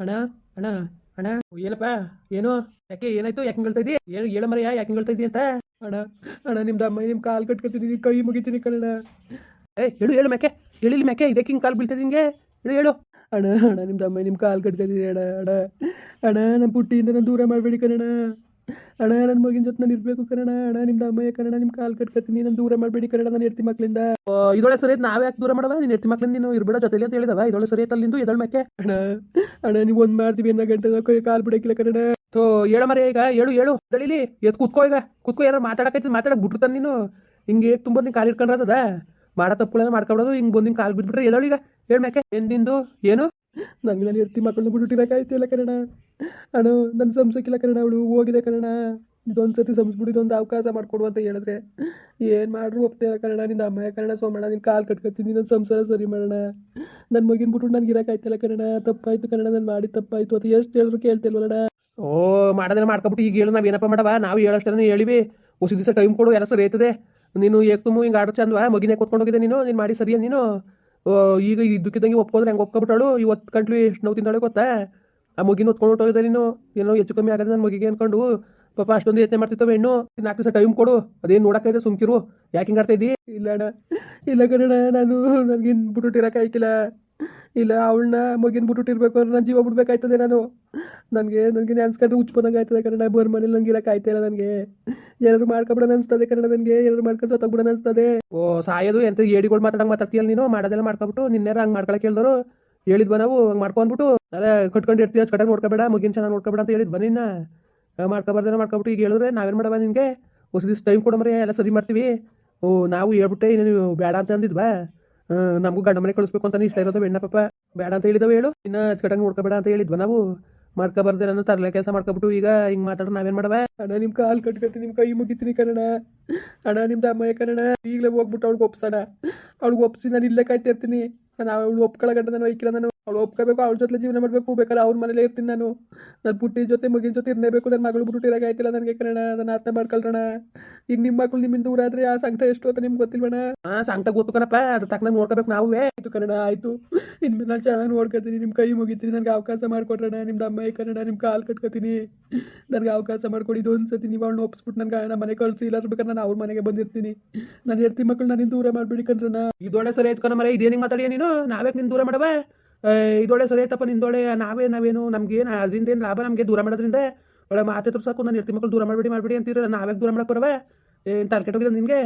ಅಣ್ಣ ಅಣ್ಣ ಅಣ್ಣ. ಏನಪ್ಪ? ಏನು? ಯಾಕೆ ಏನಾಯ್ತು? ಯಾಕೆ ಹೇಳ್ತಾ ಏನು ಹೇಳ ಮರೆಯ? ಯಾಕೆ ಹೇಳ್ತಾ ಇದೀಯ ಅಂತ? ಅಣ್ಣ ಅಣ್ಣ, ನಿಮ್ದು ಅಮ್ಮ ನಿಮ್ಮ ಕಾಲು ಕಟ್ಕೊತೀನಿ ಕೈ ಮುಗಿತೀನಿ ಕಣ ಏ, ಹೇಳು ಹೇಳು ಮ್ಯಾಕೆ. ಹೇಳಿಲ್ಲ ಮ್ಯಾಕೆ? ಇದಕ್ಕೆ ಹಿಂಗೆ ಕಾಲು ಬೀಳ್ತದೆ ಹಿಂಗೆ ಹೇಳು ಹೇಳು. ಅಣ್ಣ ಅಣ್ಣ, ನಿಮ್ದು ಅಮ್ಮ ನಿಮ್ಮ ಕಾಲು ಕಟ್ಕೊತೀನಿ ಅಣ್ಣ ಅಣ್ಣ. ಅಣ್ಣ ನನ್ನ ಪುಟ್ಟಿಯಿಂದ ನಾನು ದೂರ ಮಾಡಬೇಡಿ ಕಣಣ್ಣ. ಅಣ್ಣ ನನ್ನ ಮಗಿನ ಜೊತೆ ನಾನು ಇರಬೇಕು ಕನ್ನಡ ಅಣ್ಣ ನಿಮ್ದು ಅಮ್ಮಯ್ಯ ಕನ್ನಡ ನಿಮ್ಮ ಕಾಲು ಕಟ್ಕೊತೀನಿ ನಾನು ದೂರ ಮಾಡಬೇಡಿ ಕನ್ನಡ ನಾನು ಎಡ್ತಿ ಮಕ್ಳಿಂದ. ಇದೊಳ ಸರಿ ನಾವ್ ಯಾಕೆ ದೂರ ಮಾಡವ? ನೀನು ಎಡ್ತಿ ಮಕ್ಳಿಂದ ನೀನು ಇರ್ಬೇಡ ಜೊತೆಲಿ ಅಂತ ಹೇಳಿದವ. ಇದೊಳೆ ಸರಿ ಅಲ್ಲಿಂದು ಎದಳ ಮ್ಯಾಕೆ ಅಣ್ಣ ಅಣ್ಣ ನೀವು ಒಂದ್ ಮಾಡ್ತೀವಿ ಅನ್ನೋ ಗಂಟೆ ಕಾಲ್ ಕಾಲು ಬಿಡಕ್ಕಿಲ್ಲ ಕನ್ನಡ. ತೋ ಹೇಳ ಮರೆ ಈಗ ಹೇಳು ಹೇಳು. ದಳಿಲಿ ಎತ್ ಕುತ್ಕೋ ಈಗ. ಕುತ್ಕೋ ಯಾರು ಮಾತಾಡಕೈತಿ ಮಾತಾಡಕ್ ಬಿಟ್ಬಿಡ್ತಾನೆ ನೀನು. ಹಿಂಗೆ ತುಂಬ ನೀನು ಕಾಲು ಇಟ್ಕೊಂಡ್ರದ ಮಾಡೋ ತಪ್ಪುಗಳನ್ನ ಮಾಡ್ಕೊಬಿಡೋದು ಹಿಂಗೆ ಬಂದು ಕಾಲ್ ಬಿಟ್ಬಿಟ್ರೆ ಎದಳು ಈಗ? ಎಂದಿಂದು? ಏನು? ನನಗೆ ನಾನು ಇರ್ತಿ ಮಕ್ಕಳನ್ನ ಬಿಟ್ಬಿಟ್ಟಿರಕಾಯ್ತಿಲ್ಲ ಕನ್ನಡ? ಅಣ್ಣ ನನ್ನ ಸಂಸಕ್ಕಿಲ್ಲ ಕನ್ನಡ ಅವಳು, ಹೋಗಿದೆ ಕನ್ನಡ. ಇದೊಂದು ಸತಿ ಸಂಸ್ಬಿಟ್ಟು ಇದೊಂದು ಅವಕಾಶ ಮಾಡಿಕೊಡು ಅಂತ ಹೇಳಿದ್ರೆ ಏನು ಮಾಡ್ರು ಒಪ್ತೇ ಕನ್ನಡ? ನಿನ್ನ ಅಮ್ಮ ಕನ್ನಡ ಸೋಮಣ್ಣ ನಿನ್ನ ಕಾಲು ಕಟ್ಕೊತೀನಿ ನನ್ನ ಸಂಸಾರ ಸರಿ ಮಾಡೋಣ. ನನ್ನ ಮಗಿನ ಬಿಟ್ಟು ನನಗೆ ಇರೋಕ್ಕಾಯ್ತಲ್ಲ ಕನ್ನಡ. ತಪ್ಪಾಯ್ತು ಕನ್ನಡ, ನಾನು ಮಾಡಿ ತಪ್ಪಾಯ್ತು ಅಂತ ಎಷ್ಟು ಹೇಳಿದ್ರು ಕೇಳ್ತಿಲ್ವಲ್ಲಣ್ಣ ಓ, ಮಾಡೋದನ್ನ ಮಾಡ್ಕೊಬಿಟ್ಟು ಈಗ ಹೇಳು, ನಾವು ಏನಪ್ಪ ಮಾಡವ? ನಾವು ಹೇಳೋಷ್ಟೇ ಹೇಳಿವಿ. ಹೊಸ ದಿವಸ ಟೈಮ್ ಕೊಡು, ಎಲ್ಲ ಸರಿ ಆಯ್ತದೆ. ನೀನು ಏಕ್ ತುಂಬ ಹಿಂಗೆ ಆಡೋ ಚಂದವಾ, ಮಗಿನೇ ಕೊತ್ಕೊಂಡು ಹೋಗಿದೆ ನೀನು ನೀನು ಮಾಡಿ ಸರಿಯಾ ನೀನು? ಈಗ ಇದ್ದಕ್ಕಿದ್ದಂಗೆ ಒಪ್ಕೊಂಡ್ರೆ ಹೆಂಗೆ ಒಪ್ಕೊಬಿಟ್ಟಾಳು? ಇವತ್ತು ಗಂಟ್ಲು ಎಷ್ಟು ನೋವು ತಿಂದಾಳೆ ಗೊತ್ತಾ? ಆ ಮಗಿನ ಹೊತ್ಕೊಂಡು ಹೊಟ್ಟೋಗಿದೆ ನೀನು. ಏನೋ ಹೆಚ್ಚು ಕಮ್ಮಿ ಆಗದೆ ನನ್ನ ಮಗಿಗೆ ಅನ್ಕೊಂಡು. ಪಾಪ ಅಷ್ಟೊಂದು ಯತ್ನೆ ಮಾಡ್ತಿತ್ತವ ಹೆಣ್ಣು. ನಾಲ್ಕು ದಿವಸ ಟೈಮ್ ಕೊಡು. ಅದೇನು ನೋಡಕ್ಕಾಯ್ತು ಸುಮ್ಕಿರು. ಯಾಕೆ ಹಿಂಗೆ ಆಡ್ತಾ ಇದ್ದೀ? ಇಲ್ಲ ಅಣ್ಣ. ಇಲ್ಲ ಕಣಣ್ಣ, ನಾನು ನನಗಿನ್ ಬಿಟ್ಬಿಟ್ಟಿರಕ್ಕಾಯ್ತಿಲ್ಲ ಇಲ್ಲ, ಅವಳನ್ನ ಮಗಿನ ಬಿಟ್ಬಿಟ್ಟಿರ್ಬೇಕು ಅಂದ್ರೆ ನಾನು ಜೀವ ಬಿಡ್ಬೇಕಾಯ್ತದೆ ನಾನು. ನನಗೆ ನನಗೆ ನೆನ್ಸ್ಕೊಂಡ್ರೆ ಹುಚ್ಚು ಬಂದಂಗೆ ಆಯ್ತದೆ ಕನ್ನಡ ಬರ್ ಮನೇಲಿ ನಂಗೆ ಇರೋಕ್ಕಾಯ್ತಾ ಇಲ್ಲ ನನಗೆ. ಏನಾದ್ರು ಮಾಡ್ಕೊಬಿಡೋಣ ಅನಿಸ್ತದೆ ಕನ್ನಡ ನನಗೆ. ಏನಾದ್ರು ಮಾಡ್ಕೊಂಡು ಸತ್ತೋಗ್ಬಿಡೋಣ ಅನಿಸ್ತದೆ. ಓ, ಸಾಯೋದು ಎಂತ ಏಡಿಗಳು ಮಾತಾಡಂಗೆ ಮಾತಾಡ್ತೀಯಲ್ಲ ನೀನು? ಮಾಡೋದೆಲ್ಲ ಮಾಡ್ಕೊಬಿಟ್ಟು ನಿನ್ನೆ ಹಂಗೆ ಮಾಡ್ಕೊಳಕ್ಕೆ ಹೇಳಿದ್ರು. ಹೇಳಿದ್ವ ನಾವು, ಹಂಗೆ ಮಾಡ್ಕೊಂಡ್ಬಿಟ್ಟು. ಅದೇ ಕಟ್ಕೊಂಡು ಇರ್ತೀವಿ ಅಷ್ಟು ಕಡೆ ನೋಡ್ಕೊಬೇಡ, ಮುಗಿನ ಚೆನ್ನಾಗಿ ನೋಡ್ಕೊಬೇಡ ಅಂತ ಹೇಳಿದ್ವ ನಿನ್ನ. ಮಾಡ್ಕೊಬಾರ್ದೇನೋ ಮಾಡ್ಕೊಬಿಟ್ಟು ಈಗ ಹೇಳಿದ್ರೆ ನಾವೇನು ಮಾಡವ ನಿನಗೆ? ಹೊಸ ಟೈಮ್ ಕೊಡಮ್ರೆ ಎಲ್ಲ ಸರಿ ಮಾಡ್ತೀವಿ. ಓ, ನಾವು ಹೇಳ್ಬಿಟ್ಟೆ ನೀವು ಬೇಡ ಅಂತ ಅಂದಿದ್ವಾ? ನಮಗೂ ಗಂಡ ಮನೆ ಕಳಿಸ್ಬೇಕು ಅಂತ ಇಷ್ಟ ಇರೋದು ಬೆಣ್ಣ ಪಾಪ, ಬೇಡ ಅಂತ ಹೇಳಿದವ ಹೇಳು. ಇನ್ನು ಅಚ್ಚುಕಟ್ಟಾಗಿ ನೋಡ್ಕೋಬೇಡ ಅಂತ ಹೇಳಿದ್ವ ನಾವು. ಮಾಡ್ಕೊಬಾರ್ದೆ ನಾನು ತರಲೆ ಕೆಲಸ ಮಾಡ್ಕೊಬಿಟ್ಟು ಈಗ ಹಿಂಗೆ ಮಾತಾಡೋ ನಾವೇನು ಮಾಡವ? ಅಣ್ಣ ನಿಮ್ಮ ಕಾಲು ಕಟ್ಕೊತೀನಿ ನಿಮ್ಮ ಕೈ ಮುಗಿತೀನಿ ಕನ್ನಡ ಅಣ್ಣ, ನಿಮ್ದು ಅಮ್ಮಯ್ಯ ಕನ್ನಡ ಈಗಲೇ ಹೋಗ್ಬಿಟ್ಟು ಅವ್ಳಿಗೆ ಒಪ್ಸೋಣ. ಅವ್ಳಿಗೆ ಒಪ್ಸಿ ನಾನು ಇಲ್ಲೇ ಕಾಯ್ತಿರ್ತೀನಿ ನಾನು ಅವಳು ಒಪ್ಕೊಳ್ಳೋ ಗಂಟ ನಾನು ಒಯ್ಕಿಲ್ಲ ನಾನು ಅವಳು ಒಪ್ಕೋಬೇಕು ಅವಳ ಜೊತೆ ಜೀವನ ಮಾಡಬೇಕು ಬೇಕಾದ್ರೆ ಅವ್ರ ಮನೇಲೇ ಇರ್ತೀನಿ ನಾನು. ನನ್ನ ಪುಟ್ಟಿ ಜೊತೆ ಮಗಿನ ಜೊತೆ ಇರಲೇಬೇಕು ನನ್ನ ಮಗಳು ಬಿಟ್ಟು ಆಯ್ತಿಲ್ಲ ನನಗೆ ಕಣ ಅದನ್ನು ಅರ್ಥ ಮಾಡ್ಕೊಳ್ರಣ ಈಗ ನಿಮ್ಮ ಮಕ್ಕಳು ನಿಮ್ಮಿಂದ ದೂರ ಆದ್ರೆ ಆ ಸಂಕಟ ಎಷ್ಟು ಅಂತ ನಿಮ್ಗೆ ಗೊತ್ತಿಲ್ವಣ ಆ ಸಂಕಟ ಗೊತ್ತು ಕಣಪ್ಪ ಅದು ತಕ್ಕ ನೋಡ್ಕೋಬೇಕು ನಾವೇ ಆಯ್ತು ಕನ್ನಡ ಆಯ್ತು. ಇನ್ಮೇಲೆ ನಾನು ಚೆನ್ನಾಗಿ ನೋಡ್ಕೊತೀನಿ ನಿಮ್ಮ ಕೈ ಮುಗಿತೀನಿ ನನಗೆ ಅವಕಾಶ ಮಾಡ್ಕೊಡ್ರಣ ನಿಮ್ದು ಅಮ್ಮಾಯಿ ಕನ್ನಡ ನಿಮ್ಮ ಕಾಲು ಕಟ್ಕೊತೀನಿ. ನನಗೆ ಅವಕಾಶ ಮಾಡ್ಕೊಡಿ ಇದೊಂದು ಸತಿ ನೀವು ಅವಳನ್ನ ಒಪ್ಪಿಸ್ಬಿಟ್ಟು ನನಗೆ ನಮ್ಮ ಮನೆ ಕಳಿಸಿ ಇಲ್ಲ ಬೇಕಾದ್ರೆ ನಾನು ಅವ್ರ ಮನೆಗೆ ಬಂದಿರ್ತೀನಿ. ನಾನು ಹೇಳ್ತೀನಿ ಮಕ್ಕಳು ನಾನು ದೂರ ಮಾಡ್ಬೇಡಿ ಕಣ್ರಣ ಇದೊಳ್ಳೆ ಸರಿ ಆಯ್ತು ಕಣ ಮರ ಇದೇನಿಗೆ ಮಾತಾಡಿಯ ನೀನು? ನಾವೇ ನಿನ್ನ ದೂರ ಮಾಡವ ಇದೊಳ್ಳೆ ಸರಿ ಆಯ್ತಪ್ಪ ನಿಂದೊಳ್ಳೆ ನಾವೇ ನಾವೇನು ನಮ್ಗೆ ಏನು ಅದರಿಂದ ಏನು ಲಾಭ ನಮಗೆ ದೂರ ಮಾಡೋದ್ರಿಂದ? ಒಳ್ಳೆ ಮಾತೆ ಸಾಕು ನಾನು ಹೇಳ್ತೀನಿ ಮಕ್ಕಳು ದೂರ ಮಾಡಬೇಡಿ ಮಾಡಬೇಡಿ ಅಂತೀರ? ನಾವೇ ದೂರ ಮಾಡಕ್ಕೆ ಬರವ? ಏನು ತರ್ಕೆಟ್ ಹೋಗಿದೆ ನಿಮಗೆ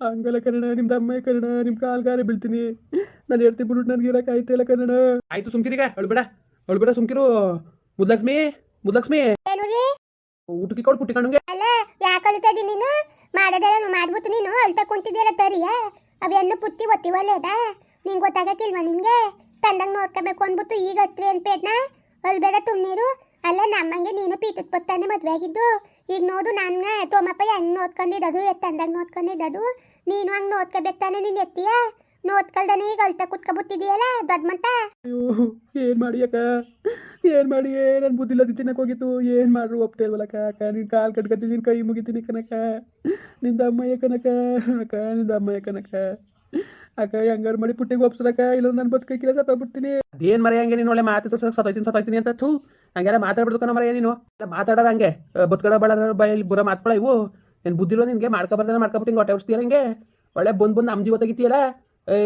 ಹಂಗಲ್ಲ ಕನ್ನಡ ನಿಮ್ದು ಅಮ್ಮ ಕನ್ನಡ ನಿಮ್ಮ ಕಾಲ್ಗಾರೆ ಬೀಳ್ತೀನಿ. ನಾನು ಹೇಳ್ತೀನಿ ಬಿಡು ನನಗೆ ಇರಕ್ಕೆ ಇಲ್ಲ ಕನ್ನಡ? ಆಯ್ತು ಸುಮ್ಕಿರಿಗ ಅಳ್ಬೇಡ ಅಳ್ಬೇಡ ಸುಮ್ಕಿರು. ಮುದ್ಲಕ್ಷ್ಮಿ ಮುದ್ಲಕ್ಷ್ಮಿ. ಊಟಕ್ಕೆ ಕೊಡು ಪುಟ್ಟಿ ಕಣ್ಣಂಗೆ. ಅಲ್ಲ ಯಾಕೆ ಅಳ್ತಾ ಇದ್ದೀನಿ ನೀನು? ಮಾಡೋದೆಲ್ಲ ಮಾಡ್ಬಿಟ್ಟು ನೀನು ಅಳ್ತಾ ಕುಂತಿದ್ದೀರ ತರಿಯ? ಅವೆಲ್ಲ ಪುತ್ತಿ ಒತ್ತಿ ಒಳ್ಳೇದ ನಿಂಗೆ ಗೊತ್ತಾಗಕ್ಕಿಲ್ವಾ ನಿನ್ಗೆ? ತಂದಂಗೆ ನೋಡ್ಕೋಬೇಕು ಅಂದ್ಬಿಟ್ಟು ಈಗ ಹತ್ರಿ ಅನ್ಪೇದ್ನ ಪೇದ್ನ? ಅಲ್ಬೇಡ ತುಮ್ನೀರು. ಅಲ್ಲ, ನಮ್ಮಂಗೆ ನೀನು ಪೀತದ ಪತ್ತಾನೆ ಮದುವೆ ಆಗಿದ್ದು. ಈಗ ನೋಡು ನನ್ನ ತೋಮಪ್ಪ ಹೆಂಗೆ ನೋಡ್ಕೊಂಡಿದ್ದದು ಎತ್ತಂದಂಗೆ ನೋಡ್ಕೊಂಡಿದ್ದದು ನೀನು ಹಂಗೆ ನೋಡ್ಕೋಬೇಕು ತಾನೆ ನೀನು ಎತ್ತೀಯ? ನೋಡ್ಕಲ್ದಾನೆ ಈಗ ಅಳ್ತ ಕುತ್ಕೊಬಿಟ್ಟಿದೀಯಲ್ಲ ದೊಡ್ಡ ಅಯ್ಯೋ ಏನು ಮಾಡಿ ಅಕ್ಕ? ಏನು ಮಾಡಿ? ನನ್ನ ಬುದ್ಧಿಲ್ಲ ತಿನ್ನಕ್ಕೆ ಹೋಗಿತ್ತು. ಏನು ಮಾಡ್ರು ಒಪ್ತಾ ಇಲ್ವಲ್ಲಕ್ಕ ಅಕ್ಕ? ನೀನು ಕಾಲು ಕಟ್ಕೊತೀನಿ ನಿನ್ನ ಕೈ ಮುಗಿತೀನಿ ಕನಕ ನಿಂದ ಅಮ್ಮಯ್ಯ ಕನಕ ಅಕ್ಕ, ನಿಂದ ಅಮ್ಮಯ್ಯ ಕನಕ ಅಕ್ಕ ಹೆಂಗಾರು ಮಾಡಿ ಪುಟ್ಟಿಗೆ ಒಪ್ಸಲಕ್ಕ ಇಲ್ಲ ನಾನು ಬದುಕಕ್ಕಿಲ್ಲ ಸತ್ತೋಗ್ಬಿಡ್ತೀನಿ ಅದೇನು ಮರ ಹಂಗೆ ನೀನು ಒಳ್ಳೆ ಮಾತು ಸತ್ತೋಯ್ತೀನಿ ಸತ್ತೋಯ್ತೀನಿ ಅಂತ ಥೂ. ಹಂಗಾರ ಮಾತಾಡ್ಬಿಡ್ತು ಕಣ ಮರ ನೀನು ಮಾತಾಡೋದು ಹಂಗೆ. ಬದುಕಡ ಬಳ ಬೈಲಿ ಬುರ ಮಾತ್ಕೊಳ ಇವು. ಏನು ಬುದ್ಧಿರೋ ನಿನಗೆ? ಮಾಡ್ಕೊಬಾರ್ದಾನೆ ಮಾಡ್ಕೊಬಿಟ್ಟು ಹೊಟ್ಟೆ ಹೊಡ್ಸ್ತೀಯ ಹಂಗೆ? ಒಳ್ಳೆ ಬಂದ್ ಬಂದು ನಮ್ಮ ಜೀವ ತೆಗಿತೀಯಲ್ಲ? ಏ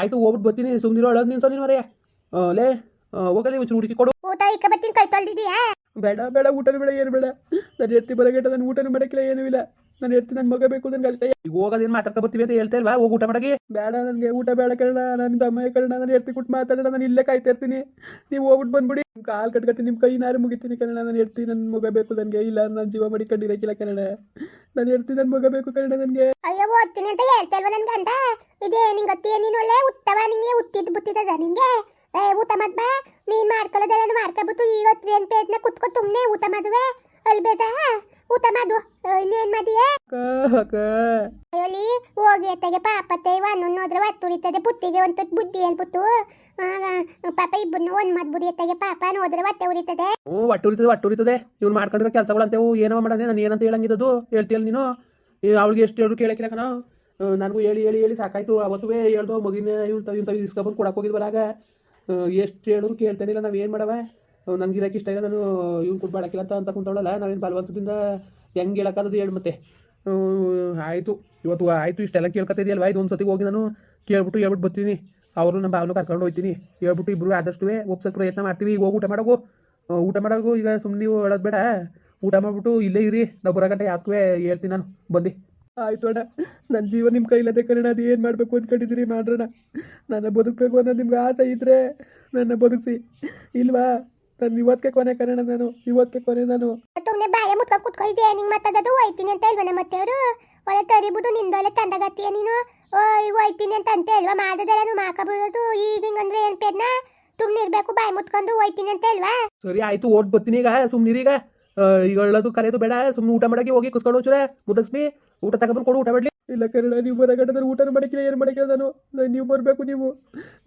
ಆಯ್ತು ಹೋಗ್ಬಿಟ್ಟು ಬರ್ತೀನಿ. ಸುಮ್ಮನಿರೋ ಅಳೋದು ನಿನ್ಸೋ ನಿನ್ ಮರೆಯ ಲೇ ಹೋಗಲಿ ಒಂಚೂರು ಹುಡುಕಿ ಕೊಡು. ಊಟ ಇಕ್ಕ ಬತ್ತೀನಿ ಕೈ ತೊಳ್ದಿದೀಯಾ? ಬೇಡ ಬೇಡ ಊಟನೂ ಬೇಡ ಏನು ಬೇಡ. ನಾನು ಎತ್ತಿ ಬರಗೇಟ ನನ್ನ ಊಟನೂ ಮಾಡಕ್ಕಿಲ್ಲ ಏನೂ ಇಲ್ಲ. ನಾನು ಎತ್ತಿ ನನ್ನ ಮಗ ಬೇಕು ನನ್ನ ಕಲಿತ ಈಗ ಹೋಗೋದೇನು ಮಾತಾಡ್ಕೊ ಬರ್ತೀವಿ ಅಂತ ಹೇಳ್ತಾ ಇಲ್ವಾ? ಹೋಗಿ ಊಟ ಮಾಡಕ್ಕೆ ಬೇಡ ನನಗೆ ಊಟ ಬೇಡ ಕಣ ನನ್ನ ಅಮ್ಮ ಕಣ ನಾನು ಎತ್ತಿ ಕೊಟ್ಟು ಮಾತಾಡೋಣ ನಾನು ಇಲ್ಲೇ ಕಾಯ್ತಾ ಇರ್ತೀನಿ. ನೀವು ಹೋಗ್ಬಿಟ್ಟು ಬಂದ್ಬಿಡಿ. ನಿಮ್ಮ ಕಾಲು ಕಟ್ಕೊತೀನಿ ನಿಮ್ಮ ಕೈ ನಾರು ಮುಗಿತೀನಿ ಕನ್ನಡ ನಾನು ಎತ್ತಿ ನನ್ನ ಮಗ ಬೇಕು ನನಗೆ ಇಲ್ಲ ನನ್ನ ಜೀವ ಮಡಿಕೊಂಡಿರಕ್ಕಿಲ್ಲ ಕನ್ನಡ. ನಾನು ಎತ್ತಿ ನನ್ನ ಮಗ ಬೇಕು ಕನ್ನಡ ನನಗೆ. ಅಯ್ಯೋ ಓದ್ತೀನಿ ಅಂತ ಹೇಳ್ತಾ ಇಲ್ವಾ ನನ್ಗೆ ಅಂತ ಇದೇ ನಿಂಗೆ ಗೊತ್ತೀಯ ನೀನು? ಒಳ್ಳೆ ಉತ್ತವ ನಿಂಗೆ ಉತ್ತಿದ್ದು ಬುತ್ತಿದ್ದದ ನಿಂಗೆ? ಏ ಊಟ ಮಾಡ್ಬಾ ನೀನ್ ಮಾಡ್ಕೊಳ್ಳೋದೆಲ್ಲ ಮಾಡ್ಕೊಬಿಟ್ಟು ಈಗ ಏನ್ ಪೇಟ್ನ ಕುತ್ಕೊ ಸುಮ್ನೆ ಊಟ ಮಾಡುವೆ ಅಲ್ಬೇಡ ಊಟ ಮಾಡು. ಇನ್ನೇನ್ ಅಕ್ಕ ಅಯ್ಯೋಲಿ ಹೋಗಿ ಅತ್ತಗೆ ಪಾಪತ್ತೆ ಇವನ್ನು ನೋಡ್ರೆ ಒತ್ತು ಉಳಿತದೆ. ಬುತ್ತಿಗೆ ಒಂದು ತುತ್ತು ಬುದ್ಧಿ ಹೇಳ್ಬಿಟ್ಟು ಪಾಪ ಇಬ್ಬರನ್ನು ಒಂದ್ ಮಾಡ್ಬಿಡಿ ಅತ್ತಗೆ ಪಾಪ ನೋಡ್ರೆ ಹೊಟ್ಟೆ ಉರಿತದೆ ಓ ಒಟ್ಟು ಉರಿತದೆ ಒಟ್ಟು ಉರಿತದೆ ಇವ್ನು ಮಾಡ್ಕೊಂಡಿರೋ ಕೆಲಸಗಳು ಅಂತೇವು ಏನೋ ಮಾಡದೆ ನಾನು ಏನಂತ ಹೇಳಂಗಿದ್ದದು? ಹೇಳ್ತೀಯಲ್ಲ ನೀನು? ಅವಳಿಗೆ ಎಷ್ಟು ಹೇಳು ಕೇಳಕ್ಕಿಲ್ಲ ಕಣ. ನನಗೂ ಹೇಳಿ ಹೇಳಿ ಹೇಳಿ ಸಾಕಾಯ್ತು. ಅವತ್ತೂ ಹೇಳ್ದು ಮಗಿನ ಇವ್ನು ಇಂಥ ಇಸ್ಕೊಬಂದು ಕೊಡಕ್ಕೆ ಹೋಗಿದ್ ಬರಾಗ ಎಷ್ಟು ಹೇಳಿದ್ರು ಕೇಳ್ತಾನಿಲ್ಲ ನಾವು ಏನು ಮಾಡವ? ನನಗೆ ಇರೋಕೆ ಇಷ್ಟ ಇಲ್ಲ, ನಾನು ಇವ್ನು ಕೊಟ್ಟು ಅಂತ ಅಂತ ಕುಂತವಳಲ್ಲ, ನಾವೇನು ಬಲವಂತದಿಂದ ಹೆಂಗೆ ಹೇಳಕ್ಕಾಗದು ಹೇಳಿ ಮತ್ತೆ. ಆಯಿತು, ಇವತ್ತು ಆಯಿತು, ಇಷ್ಟೆಲ್ಲ ಕೇಳ್ಕೊತಿದ್ಯಲ್ವ ಇದು ಒಂದು ಸತಿ ಹೋಗಿ ನಾನು ಕೇಳ್ಬಿಟ್ಟು ಹೇಳ್ಬಿಟ್ಟು ಬರ್ತೀನಿ. ಅವರು ನಮ್ಮ ಭಾವನ ಕರ್ಕೊಂಡು ಹೋಗ್ತೀನಿ ಹೇಳ್ಬಿಟ್ಟು ಇಬ್ಬರು ಆದಷ್ಟು ಒಪ್ಸೋಕೆ ಪ್ರಯತ್ನ ಮಾಡ್ತೀವಿ. ಈಗ ಹೋಗಿ ಊಟ ಮಾಡೋಗು. ಊಟ ಮಾಡೋಗು, ಈಗ ಸುಮ್ಮನೆ ಹೇಳೋದು ಬೇಡ. ಊಟ ಮಾಡಿಬಿಟ್ಟು ಇಲ್ಲೇ ಇರಿ. ನಾವು ಬರೋ ಗಂಟೆ ಯಾಕೆ ಹೇಳ್ತೀನಿ ನಾನು. ಬಂದು ಆಯ್ತು ಅಣ್ಣ. ನನ್ನ ಜೀವ ನಿಮ್ಮ ಕೈಲದೆ ಕಣ ಅದು ಏನು ಮಾಡಬೇಕು ಅಂದ್ಕೊಂಡಿದ್ದೀರಿ ಮಾಡ್ರಣ ನನ್ನ ಬದುಕಬೇಕು ಅನ್ನೋದು ನಿಮ್ಗೆ ಆಸೆ ಇದ್ದರೆ ನನ್ನ ಬದುಕಿಸಿ. ಇಲ್ವಾ? ನಾನು ಇವತ್ತಿಗೆ ಕೊನೆ ಕನ್ನಡ ನಾನು. ಇವತ್ತಿಗೆ ಕೊನೆ ನಾನು. ತುಮ್ನೆ ಬಾಯ ಮುತ್ಕ ಕುತ್ಕೊಂಡಿದ್ದೆ ನಿಂಗೆ ಮಾತಾಡೋದು ಹೋಯ್ತೀನಿ ಅಂತ ಇಲ್ವನ ಮತ್ತೆ ಅವರು. ಒಳ್ಳೆ ತರಿಬೋದು ನಿಂದೊಲೆ ತಂದಗತ್ತೀಯ ನೀನು? ಓ ಈಗ ಹೋಯ್ತೀನಿ ಅಂತ ಅಂತ ಇಲ್ವಾ ಮಾಡದೆಲ್ಲ ಮಾಕಬಿಡೋದು ಈಗ ಹಿಂಗಂದ್ರೆ ಏನು ಪೇದ್ನ? ತುಮ್ನೆ ಇರ್ಬೇಕು ಬಾಯಿ ಮುತ್ಕೊಂಡು ಹೋಯ್ತೀನಿ ಅಂತ ಇಲ್ವಾ ಸರಿ ಆಯ್ತು. ಓಟ್ ಬರ್ತೀನಿ ಈಗ. ಸುಮ್ಮನಿರಿ ಈಗ ಹೇಳೋದು ಕರೆಯೋದು ಬೇಡ. ಸುಮ್ಮನೆ ಊಟ ಮಾಡಕ್ಕೆ ಹೋಗಿ ಕುಸ್ಕೊಂಡು ಹೋಗ್ಚುರೆ ಮುದಕ್ಸ್ಮಿ ಊಟ ತಗೊಂಡ್ಬಂದು ಕೊಡು ಊಟ ಮಾಡಲಿ. ಇಲ್ಲ ಕನ್ನಡ ನೀವು ಬರಗಟ್ಟದ್ರೆ ಊಟ ಮಾಡಕ್ಕಿಲ್ಲ ಏನು ಮಾಡಕ್ಕಿಲ್ಲ ನಾನು. ನಾನು ನೀವು ಬರಬೇಕು ನೀವು.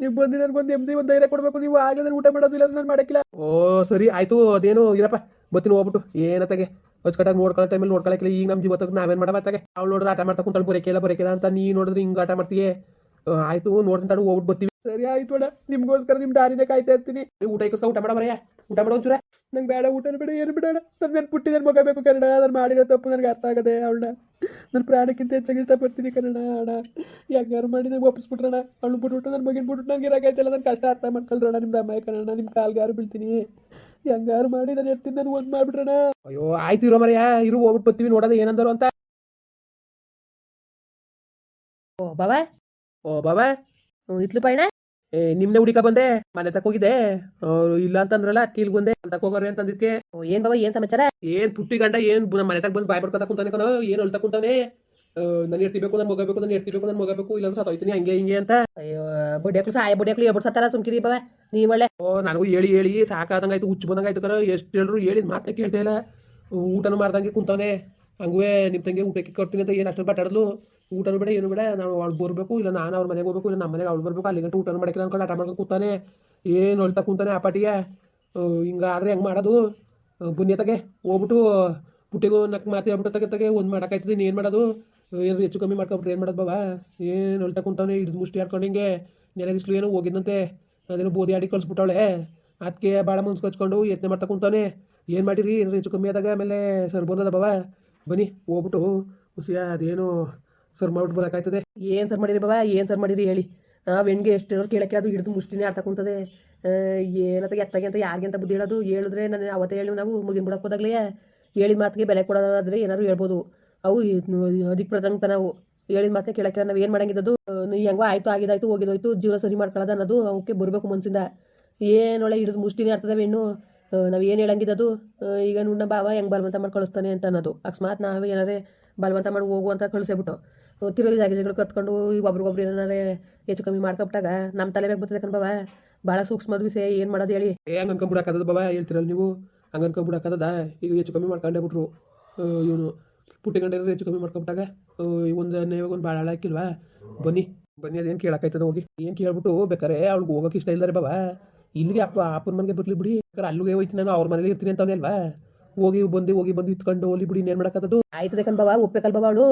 ನೀವು ಬಂದು ನನಗೊಂದು ಎಮ್ದಿ ಒಂದು ಧೈರ್ಯ ಕೊಡಬೇಕು. ನೀವು ಆಗಲೇ ನಾನು ಊಟ ಮಾಡೋದಿಲ್ಲ ನಾನು ಮಾಡಕ್ಕಿಲ್ಲ. ಓ ಸರಿ ಆಯಿತು. ಅದೇನು ಇರಪ್ಪ. ಬತ್ತೀನಿ ಹೋಗ್ಬಿಟ್ಟು. ಏನತ್ತಾಗೆ ಅಚ್ಚುಕಟ್ಟಾಗಿ ನೋಡ್ಕೊಳ್ಳೋ ಟೈಮಲ್ಲಿ ನೋಡ್ಕೊಳಕ್ಕಿಲ್ಲ ಈಗ ನಮ್ಮ ಜೀವತ್ತಕ್ಕೆ ನಾವೇನು ಮಾಡಬಾರ್ದಾಗೆ ಅವ್ಳು ನೋಡಿದ್ರೆ ಆಟ ಮಾಡ್ತಾ ಕುಂತಳು ಬರೋಕಿಲ್ಲ ಬರೋಕಿಲ್ಲ ಅಂತ ನೀ ನೋಡಿದ್ರೆ ಹಿಂಗೆ ಆಟ ಮಾಡ್ತೀಯ? ಆಯ್ತು ತಡ ಹೋಗ್ಬಿಟ್ಟು ಬರ್ತೀವಿ. ಸರಿ, ಆಯ್ತು ಅಣ್ಣ. ನಿಮ್ಗೋಸ್ಕರ ನಿಮ್ಮ ದಾರಿನೇ ಕಾಯ್ತಾ ಇರ್ತೀನಿ. ನೀವು ಊಟ ಇಕ್ಕೋಸ್ಕರ ಊಟ ಮಾಡ ಬರೆಯ ಊಟ ಮಾಡೋ ಒಂಚೂರ. ನಂಗೆ ಬೇಡ ಊಟ ಬೇಡ, ಏನು ಬಿಡೋಣ ನಾನು ನಾನು ಪುಟ್ಟಿದ ಮಗ ಬೇಕು ಕನ್ನಡ. ನಾನು ಮಾಡಿರೋ ತಪ್ಪು ನನಗೆ ಅರ್ಥ ಆಗದೆ ಅವಳನ್ನ. ನನ್ನ ಪ್ರಾಣಕ್ಕಿಂತ ಹೆಚ್ಚಾಗಿ ಇಷ್ಟಪಡ್ತೀನಿ ಕನ್ನಡ ಅಣ್ಣ. ಯಾರು ಮಾಡಿ ನಂಗೆ ಒಪ್ಪಿಸ್ಬಿಟ್ರಣ ಅವಳು ಬಿಟ್ಬಿಟ್ಟು ನನ್ನ ಮಗಿನ ಬಿಟ್ಬಿಟ್ಟು ನನಗೆ ಇರೋಕೈತಿಲ್ಲ ನನ್ನ ಕಷ್ಟ ಅರ್ಥ ಮಾಡ್ಕೊಳ್ರಣ ನಿಮ್ಮ ಅಮ್ಮಾಯಿ ಕನ್ನಡ ನಿಮ್ಮ ಕಾಲ್ಗಾರು ಬೀಳ್ತೀನಿ. ಹೆಂಗಾರು ಮಾಡಿ ನಾನು ಇರ್ತೀನಿ ನಾನು ಒಂದು ಮಾಡಿಬಿಟ್ರಣ ಅಯ್ಯೋ, ಆಯ್ತು ಇರೋ ಮರೆಯ. ಇರು, ಹೋಗ್ಬಿಟ್ಟು ಬರ್ತೀವಿ ನೋಡೋದು ಏನಂದರು ಅಂತ. ಓ, ಬಾಬಾ. ಓ ಬಾಬಾ. ಇತ್ಲು ಪಯಣ ಏ ನಿಮ್ನೆ ಹುಡುಕ ಬಂದೆ. ಮನೆ ತಕ ಹೋಗಿದ್ದೆ. ಅವ್ರು ಇಲ್ಲ ಅಂತಂದ್ರಲ್ಲ ಅಕ್ಕಿ ಇಲ್ಲಿ ಬಂದೆ. ತಕ ಹೋಗೋರಿ ಅಂತಂದಿದ್ಕೆ ಏನ್ ಬಾಬಾ ಏನ್ ಸಮಾಚಾರ? ಏನ್ ಪುಟ್ಟಿ ಗಂಡ ಏನ್ ಮನೆ ತಕ ಬಂದು ಬಾಯ್ ಬಡ್ಕೊತ ಕುಂತಾನೆ ಕಣೋ. ಏನ್ ಅಳ್ತಾ ಕುಂತಾನೆ. ನಾನು ಇರ್ತಿಬೇಕು ನಾನು ಮಗಬೇಕು ನಾನು ಇರ್ತಿಬೇಕು ನಾನು ಮಗಬೇಕು ಇಲ್ಲ ಸತ್ತೋಯ್ತೀನಿ ಹಂಗೆ ಹಿಂಗೆ ಅಂತ. ಅಯ್ಯೋ ಬಡ್ಯಾಕ್ಲು ಸಾಯ ಬಡ್ಯಾಕ್ಲು ಎಬ್ಬಡ್ ಸತ್ತಾರ ಸುಮ್ಕಿರಿ ಬಾಬಾ. ನೀ ಒಳ್ಳೆ. ಓ ನನಗೂ ಹೇಳಿ ಹೇಳಿ ಸಾಕಾದಂಗಾಯ್ತು ಹುಚ್ಚು ಬಂದಂಗಾಯ್ತು ಕರೋ ಎಷ್ಟು ಹೇಳಿದ್ರು ಹೇಳಿದ ಮಾತಾ ಕೇಳ್ತಾ ಇಲ್ಲ. ಊಟನು ಮಾಡ್ದಂಗೆ ಕುಂತವನೆ ಹಂಗುವೆ ನಿಮ್ಮ ತಂಗಿ ಊಟಕ್ಕೆ ಕೊಡ್ತೀನಿ ಅಂತ ಏನು ಅಷ್ಟು ಬಟ್ಟಾಡಲು ಊಟನೂ ಬೇಡ, ಏನು ಬೇಡ, ನಾನು ಅವ್ಳು ಬರಬೇಕು, ಇಲ್ಲ ನಾನು ಅವ್ರ ಮನೆಗೆ ಹೋಗಬೇಕು, ಇಲ್ಲ ನಮ್ಮ ಮನೆಗೆ ಅವ್ಳು ಬರಬೇಕು ಅಲ್ಲಿ ಊಟ ಮಾಡಕ್ಕೆ ಅನ್ಕೊಂಡು ಆಟ ಮಾಡ್ಕೊಂಡು ಕೂತಾನೆ. ಏನು ಹೊಳ್ತಾ ಕೂತಾನೆ ಆ ಪಾಟಿಗೆ? ಹಿಂಗಾದ್ರೆ ಹೆಂಗೆ ಮಾಡೋದು? ಬುನ್ಯತಗೆ ಹೋಗ್ಬಿಟ್ಟು ಪುಟ್ಟಿಗೂ ನಕ್ಕ ಮಾತು ಹೇಳ್ಬಿಟ್ಟು ತಗೆ ತಗೆ ಒಂದು ಮಾಡೋಕ್ಕಾಯ್ತದೆ ಏನು ಮಾಡೋದು? ಏನು ಹೆಚ್ಚು ಕಮ್ಮಿ ಮಾಡ್ಕೊಬಿಟ್ರೆ ಏನು ಮಾಡೋದು ಬಾಬಾ? ಏನು ಹೊಳ್ತಾ ಕುಂತಾನೆ, ಹಿಡಿದು ಮುಷ್ಟಿ ಆಡ್ಕೊಂಡು ಹಿಂಗೆ ನೆನೆ ಬಿಸಿಲು ಏನೋ ಹೋಗಿದ್ದಂತೆ ಅದೇನೋ ಬೋದಿ ಆಡಿ ಕಳಿಸ್ಬಿಟ್ಟವಳೆ. ಅದಕ್ಕೆ ಭಾಳ ಮುನ್ಸ್ಕೊಚ್ಕೊಂಡು ಯತ್ನೆ ಮಾಡ್ತಾ ಕುಂತಾನೆ. ಏನು ಮಾಡಿರಿ? ಏನಾರು ಹೆಚ್ಚು ಕಮ್ಮಿ ಆದಾಗ ಆಮೇಲೆ ಸರ್ ಬಂದದ ಬಾಬಾ? ಬನ್ನಿ, ಹೋಗ್ಬಿಟ್ಟು ಖುಷಿಯ ಅದೇನೋ ಸರ್ ಮಾಡ್ಬಿಟ್ಟು ಬರೋಕ್ಕಾಯ್ತದೆ. ಏನು ಸರ್ ಮಾಡಿರಿ ಬಾಬಾ? ಏನು ಸರ್ ಮಾಡಿರಿ ಹೇಳಿ. ಬೆಣ್ಗೆ ಎಷ್ಟು ಹೇಳೋರು ಕೇಳಕ್ಕೆ ಅದು ಹಿಡಿದು ಮುಷ್ಟಿನೇ ಅರ್ಥ ಏನಂತ ಎತ್ತಾಗೆ ಅಂತ ಯಾರಿಗೆ ಅಂತ ಬುದ್ಧಿ ಹೇಳೋದು? ಹೇಳಿದ್ರೆ ನಾನು ಅವತ್ತೇ ಹೇಳಿ ನಾವು, ಮುಗಿನ ಬಿಡಕ್ಕೆ ಹೋದಾಗಲೇ. ಹೇಳಿದ ಮಾತಿಗೆ ಬೆಲೆ ಕೊಡೋದಾದರೆ ಏನಾದರೂ ಹೇಳ್ಬೋದು. ಅವು ಅದಕ್ಕೆ ಪ್ರಸಂಗ ನಾವು. ಹೇಳಿದ ಮಾತೇ ಕೇಳಕ್ಕೆ ನಾವು ಏನು ಮಾಡಂಗಿದ್ದದು ಹೆಂಗೋ ಆಯಿತು, ಆಗಿದಾಯ್ತು, ಹೋಗಿದೋಯ್ತು, ಜೀವನ ಸರಿ ಮಾಡ್ಕೊಳ್ಳೋದು ಅನ್ನೋದು ಅವಕ್ಕೆ ಬರಬೇಕು ಮನಸ್ಸಿಂದ ಏನೊಳ್ಳೆ ಹಿಡಿದು ಮುಷ್ಟಿನೇ ಆಡ್ತದೆ ಹೆಣ್ಣು. ನಾವು ಏನು ಹೇಳಂಗಿದ್ದು ಅದು? ಈಗ ನೋಡ ಬಾವ ಹೆಂಗೆ ಬಲವಂತ ಮಾಡಿ ಕಳಿಸ್ತಾನೆ ಅಂತ ಅನ್ನೋದು. ಅಕಸ್ಮಾತ್ ನಾವೇ ಏನಾರೇ ಬಲವಂತ ಮಾಡಿ ಹೋಗು ಅಂತ ಕಳಿಸ್ಬಿಟ್ಟು. ತಿರುಗಿ ಜಾಗಗಳು ಕತ್ಕೊಂಡು ಈಗ ಒಬ್ರಿಗೊಬ್ರು ಏನಾರೇ ಹೆಚ್ಚು ಕಮ್ಮಿ ಮಾಡ್ಕೊಬಿಟ್ಟಾಗ ನಮ್ಮ ತಲೆ ಬೇಕು ಬರ್ತದೆ ಕಣ್ ಬಾವ. ಭಾಳ ಸೂಕ್ಷ್ಮದ ವಿಷಯ ಏನು ಮಾಡೋದು ಹೇಳಿ? ಹೆಂಗೆ ಅನ್ಕೊಂಬಿಡಕ್ಕದ ಬಾಬಾ ಹೇಳ್ತಿರಲ್ಲ ನೀವು? ಹಂಗೆ ಅನ್ಕೊಂಬಿಡಕ್ಕದ ಈಗ ಹೆಚ್ಚು ಕಮ್ಮಿ ಮಾಡ್ಕೊಂಡೇ ಬಿಟ್ರು ಇವನು ಪುಟ್ಟಿ ಗಂಡ ಹೆಚ್ಚು ಕಮ್ಮಿ ಮಾಡ್ಕೊಂಬಿಟ್ಟಾಗ? ಒಂದು ನೇವಾಗ ಒಂದು ಭಾಳ ಹಾಕಿಲ್ವಾ? ಬನ್ನಿ. ಬನ್ನಿ, ಅದೇನು ಕೇಳಕ್ಕಾಯ್ತದ ಹೋಗಿ. ಏನು ಕೇಳ್ಬಿಟ್ಟು ಬೇಕಾರೆ ಅವ್ಳಿಗೆ ಹೋಗೋಕೆ ಇಷ್ಟ ಇಲ್ದಾರೆ ಬಾಬಾ ಇಲ್ಲಿಗೆ ಅಪ್ಪ ಅಪ್ಪನ ಮನೆಗೆ ಬರ್ಲಿ ಬಿಡಿ. ಯಾಕಂದ್ರೆ ಅಲ್ಲಿಗೆ ಹೋಯ್ತು ನಾನು ಅವ್ರ ಮನೇಲಿ ಇರ್ತೀನಿ ಅಂತವನೇ ಅಲ್ವಾ? ಹೋಗಿ ಬಂದು ಹೋಗಿ ಬಂದು ಇತ್ಕೊಂಡು ಹೋಲಿ ಬಿಡಿ ಏನ್ ಮಾಡಕತ್ತದು ಆಯ್ತದೆ ಕಣ್ ಬಾಬಾ ಒಪ್ಪೇಕಲ್ ಬಾವ ಅವಳು.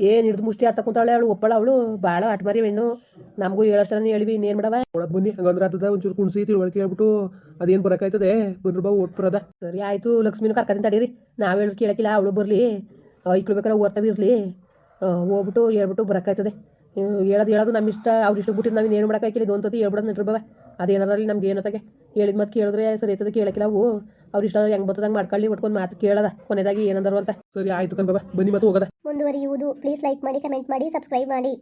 ಏನು ಹಿಡಿದು ಮುಷ್ಟಿ ಆಡ್ತಾ ಕುಂತಾಳೆ ಅವಳು ಒಪ್ಪಳ ಅವಳು. ಭಾಳ ಆಟಮಾರಿ ಹೆಣ್ಣು. ನಮಗೂ ಹೇಳಷ್ಟು ಹೇಳಿವಿ ಇನ್ನೇನು ಮಾಡವ? ಒಳಗೆ ಬನ್ನಿ ಹಂಗಂದ್ರೆ ಆತದ ಒಂಚೂರು ಕುಣಿಸಿ ತಿಳುವಳಿಕೆ ಹೇಳ್ಬಿಟ್ಟು ಅದೇನು ಬರೋಕ್ಕಾಯ್ತದೆ ಬಂದ್ರು ಬಾ ಓಟ್ ಬರೋದ? ಸರಿ ಆಯಿತು ಲಕ್ಷ್ಮೀನ ಕರ್ಕತೀನಿ ತಡೀರಿ. ನಾವು ಹೇಳಿ ಕೇಳಕ್ಕಿಲ್ಲ ಅವಳು ಬರಲಿ. ಇಕ್ಳು ಬೇಕಾದ್ರೆ ಇರ್ಲಿ. ಇರಲಿ ಹೋಗ್ಬಿಟ್ಟು ಹೇಳ್ಬಿಟ್ಟು ಬರೋಕ್ಕಾಯ್ತದೆ ಹೇಳೋದು ಹೇಳೋದು ನಮ್ಮ ಇಷ್ಟ ಅವ್ರು ಇಷ್ಟ ಬಿಟ್ಟಿದ್ದು ನಾವು ಏನು ಮಾಡೋಕ್ಕಾಗಿಲ್ಲ ಇದು ಒಂದ್ಸತಿ ಹೇಳ್ಬಿಡೋದು ನಿಟ್ರಿ ಬಾವ ಅದೇನಾರಲ್ಲಿ ನಮ್ಗೆ ಏನತ್ತಾಗೆ ಹೇಳಿದ ಮತ್ತೆ ಕೇಳಿದ್ರೆ ಸರಿ ಐತದ ಕೇಳಕ್ಕಿಲ್ಲ ಅವು ಅವ್ರು ಇಷ್ಟ ಹೆಂಗ್ ಬರ್ತದಂಗೆ ಮಾಡ್ಕೊಳ್ಳಿ ಒಟ್ಕೊಂಡು ಮಾತು ಕೇಳದ. ಕೊನೆದಾಗಿ ಏನಂದರು ಅಂತ. ಸರಿ, ಆಯ್ತು ಕಣ್ ಬಾಬಾ, ಬನ್ನಿ ಮತ್ತೆ ಹೋಗದ. ಮುಂದುವರಿಯುವುದು. ಪ್ಲೀಸ್ ಲೈಕ್ ಮಾಡಿ ಕಮೆಂಟ್ ಮಾಡಿ ಸಬ್ಸ್ಕ್ರೈಬ್ ಮಾಡಿ.